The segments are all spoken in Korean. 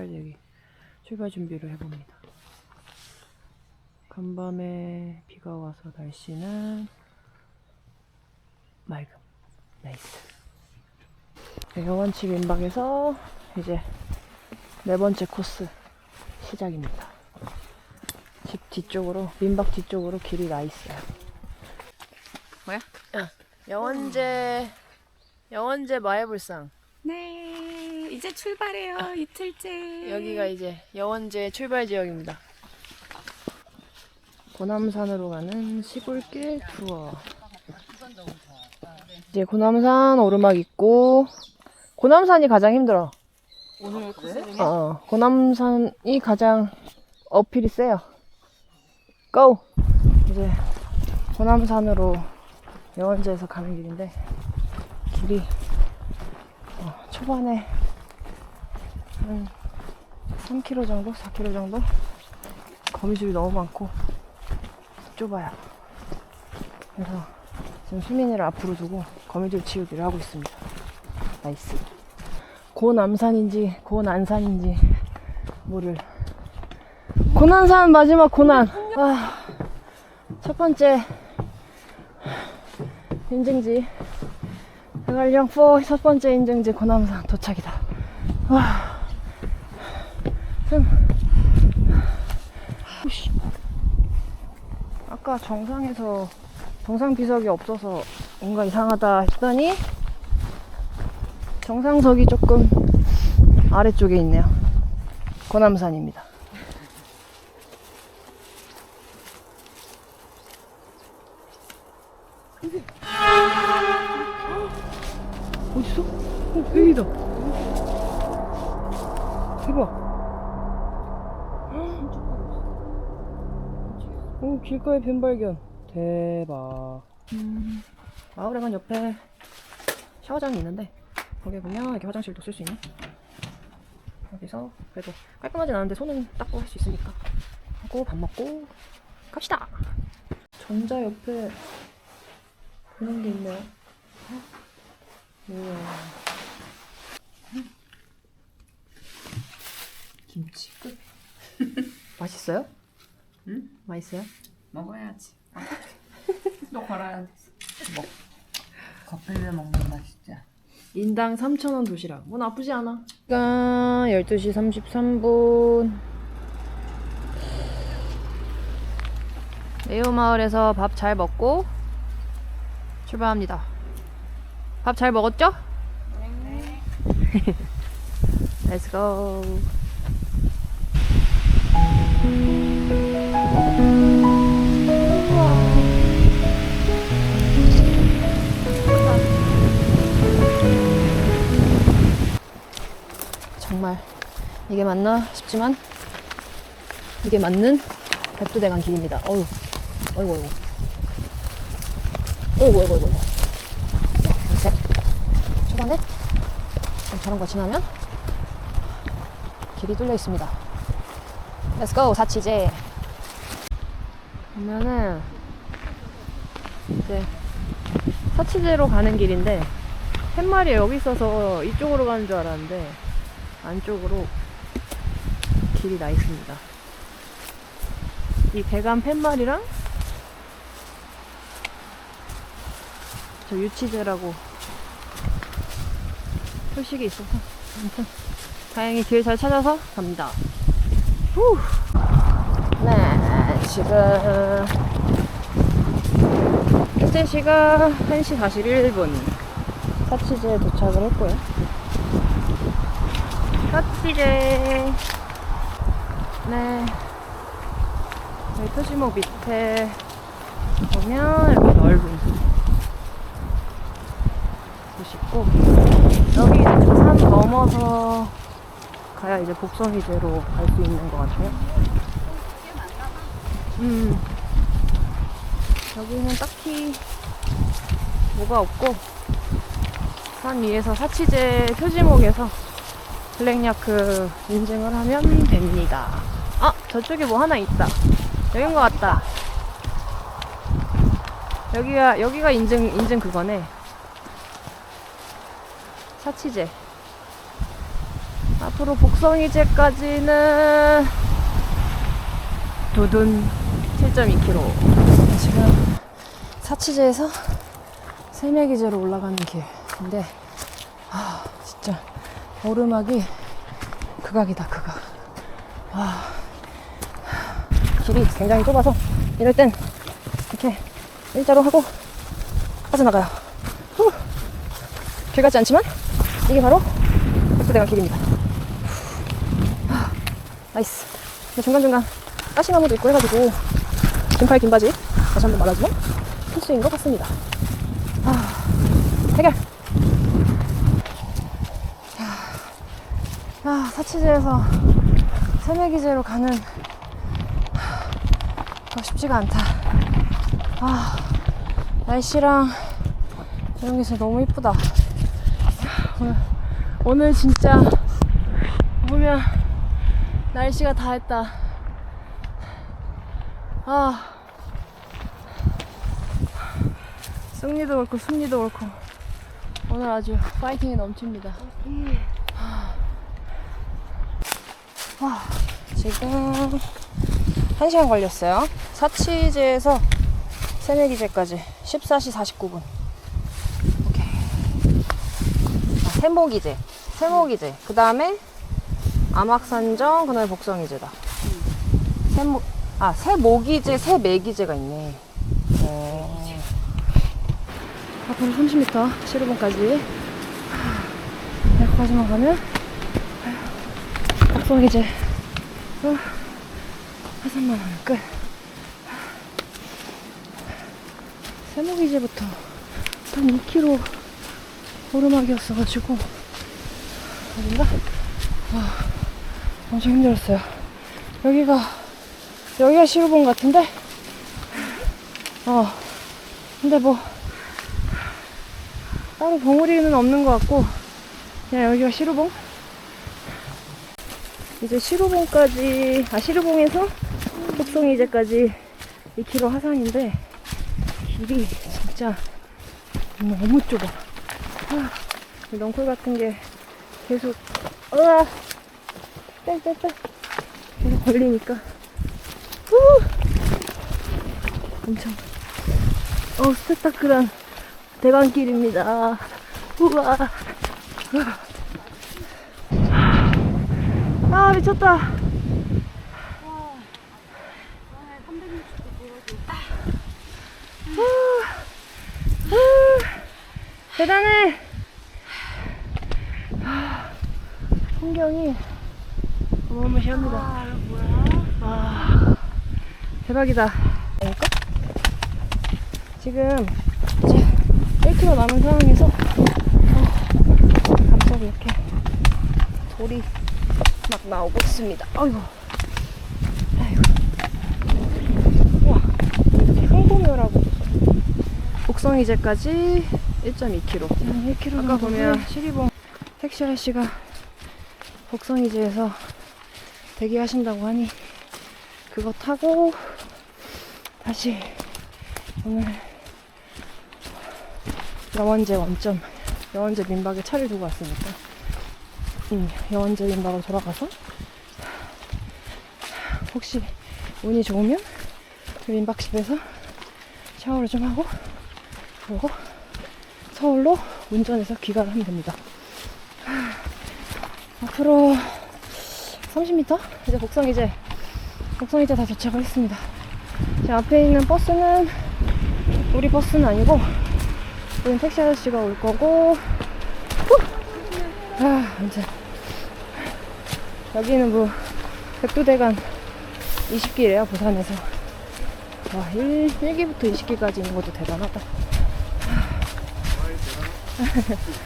출발되기 출발 준비를 해봅니다. 간밤에 비가 와서 날씨는 맑음. 나이스. 네, 영원치 민박에서 이제 네 번째 코스 시작입니다. 집 뒤쪽으로 민박 뒤쪽으로 길이 나 있어요. 뭐야? 영원제 영원제 마애불상 네, 이제 출발해요. 이틀째. 여기가 이제 여원제 출발 지역입니다. 고남산으로 가는 시골길 투어. 이제 고남산 오르막 있고 고남산이 가장 힘들어. 오늘 코스 중에 어, 고남산이 가장 어필이 세요. 고! 이제 고남산으로 여원제에서 가는 길인데 길이 어, 초반에 한 3km 정도? 4km 정도? 거미줄이 너무 많고 좁아요. 그래서 지금 수민이를 앞으로 두고 거미줄 치우기를 하고 있습니다. 나이스. 고남산인지 고난산인지 모를 고난산 마지막 고난 아, 첫 번째 인증지 대관령 4첫 번째 인증지 고남산 도착이다 와 쌤. 우씨. 아까 정상에서 정상 비석이 없어서 뭔가 이상하다 했더니 정상석이 조금 아래쪽에 있네요. 고남산입니다. 어디서? 어, 여기다. 대박. 오, 길가에 뱀 발견. 대박. 음, 마을회관 옆에 샤워장이 있는데 거기 보면 이렇게 화장실도 쓸 수 있는 여기서 그래도 깔끔하진 않은데 손은 닦고 할 수 있으니까 하고 밥 먹고 갑시다 전자 옆에 그런 게 있네요 우와 김치 끝. 맛있어요? 응? 맛있어요? 먹어야지. 또 걸어야 돼. 먹. 커피를 먹는 맛이자. 인당 3,000원 도시락. 뭐 나쁘지 않아. 시간 12시 33분. 매우마을에서 밥 잘 먹고 출발합니다. 밥 잘 먹었죠? 네. Let's go. 정말 이게 맞나 싶지만 이게 맞는 백두대간 길입니다. 어휴, 어이구, 어이구. 어이구, 어이구, 어이구. 셋. 초반에 좀 저런 거 지나면 길이 뚫려 있습니다. Go, 사치제. 보면은 이제 사치제로 가는 길인데 팻말이 여기 있어서 이쪽으로 가는 줄 알았는데 안쪽으로 길이 나 있습니다. 이 대감 팻말이랑 저 유치제라고 표식이 있어서 아무튼 다행히 길 잘 찾아서 갑니다. 후. 네, 지금 현재 시각 1시 41분. 사치제에 도착을 했고요. 사치제. 네. 여기 표지목 밑에 보면 이렇게 넓은 곳이 있고 여기 이제 저산 넘어서 가야 이제 복성이제로 갈 수 있는 것 같아요 음 여기는 딱히 뭐가 없고 산 위에서 사치제 표지목에서 블랙야크 인증을 하면 됩니다. 아, 저쪽에 뭐 하나 있다. 여긴 것 같다. 여기가, 여기가 인증, 인증 그거네. 사치제. 앞으로 복성이제까지는 두둔 7.2km. 지금 사치제에서 세매기제로 올라가는 길인데, 아, 진짜 오르막이 극악이다, 극악. 아, 길이 굉장히 좁아서 이럴 땐 이렇게 일자로 하고 빠져나가요. 후. 길 같지 않지만 이게 바로 백두대간 길입니다. 아, 나이스. 중간중간 가시나무도 있고 해가지고 긴팔 긴 바지 다시 한번 말하지만 필수인 것 같습니다. 아, 해결. 아, 사치제에서 새내기제로 가는 거 쉽지가 않다. 아, 날씨랑 이런 게 너무 이쁘다. 오늘, 오늘 진짜 보면 날씨가 다 했다. 아, 승리도 그렇고 승리도 그렇고 오늘 아주 파이팅이 넘칩니다. 아, 지금 1시간 걸렸어요. 사치제에서 새내기제까지 14시 49분. 오케이. 아. 세모기제. 그 다음에 암악산정, 그 다음에 복성이제다. 세모, 아, 세모기제, 세매기제가 있네. 어. 앞으로 30m, 시루봉까지. 여기까지만 가면, 복성이제. 어, 화산만 하면 끝. 세모기제부터 한 2km 오르막이었어가지고 어딘가? 아, 엄청 힘들었어요. 여기가 여기가 시루봉 같은데? 어 근데 뭐 따로 봉우리는 없는 것 같고 그냥 여기가 시루봉? 이제 시루봉까지 아 시루봉에서 복송이제까지 2km 하산인데 길이 진짜 너무 좁아. 아, 이 넝쿨 같은 게 계속, 으아! 빼. 계속 걸리니까. 후! 엄청, 어, 스펙타클한 대관길입니다. 우와. 아, 미쳤다. 대단해. 아, 풍경이 어마무시합니다. 아, 대박이다. 그러니까 지금 1km 남은 상황에서 어, 갑자기 이렇게 돌이 막 나오고 있습니다. 아이고. 흥고묘라고 복성이제까지 1.2km. 1km 아까 보면 시리봉 택시 아저씨가 복성 이제에서 대기하신다고 하니 그거 타고 다시 오늘 여원제 원점 여원제 민박에 차를 두고 왔으니까 음, 여원제 민박으로 돌아가서 혹시 운이 좋으면 그 민박집에서 샤워를 좀 하고 그리고 서울로 운전해서 귀가를 하면 됩니다. 하, 앞으로 30m? 이제 곡성 이제 곡성 이제 다 도착을 했습니다. 제 앞에 있는 버스는 우리 버스는 아니고 우린 택시 아저씨가 올 거고. 후! 아 아무튼. 여기는 뭐 백두대간 20기래요 부산에서. 와 1, 1기부터 20기까지 있는 것도 대단하다.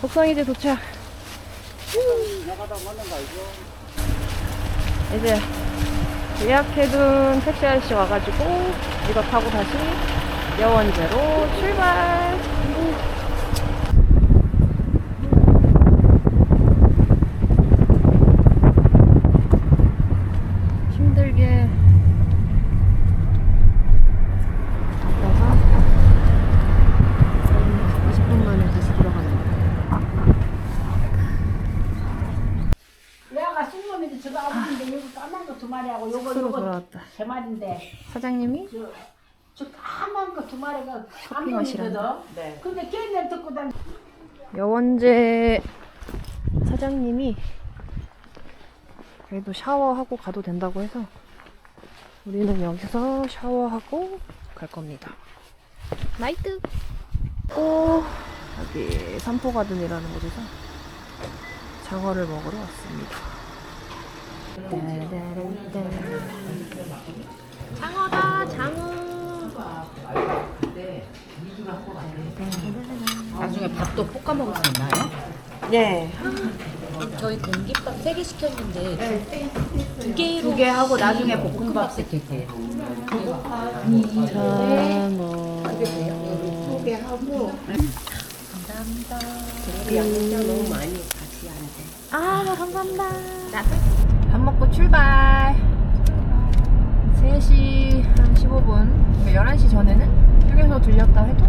복성 이제 도착. 이제 예약해둔 택시 아저씨 와가지고 이거 타고 다시 여원제로 출발. 힘들게 갔다가 20분 만에 다시 돌아가는 거예요. 아빠가 쓴 놈인데 저거 아버지인데 여기 까만 거 두 마리하고 요거 스스로 요거 돌아왔다. 세 마리인데. 사장님이? 저, 저 두 마리가 쇼핑하시라는 암놈이거든. 네. 근데 걔네 듣고 다 여원재 사장님이 그래도 샤워하고 가도 된다고 해서 우리는 여기서 샤워하고 갈 겁니다. 나이트! 또 여기 삼포가든이라는 곳에서 장어를 먹으러 왔습니다. 장어다 장어 나중에 밥도 볶아 먹을 수 있나요? 네 저희 공깃밥 3개 시켰는데 두 개로 두 개 하고 나중에 볶음밥 시킬게요. 장어 아, 감사합니다. 밥 먹고 출발. 3시 한 15분, 11시 전에는 휴게소 들렸다 해도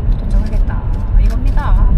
大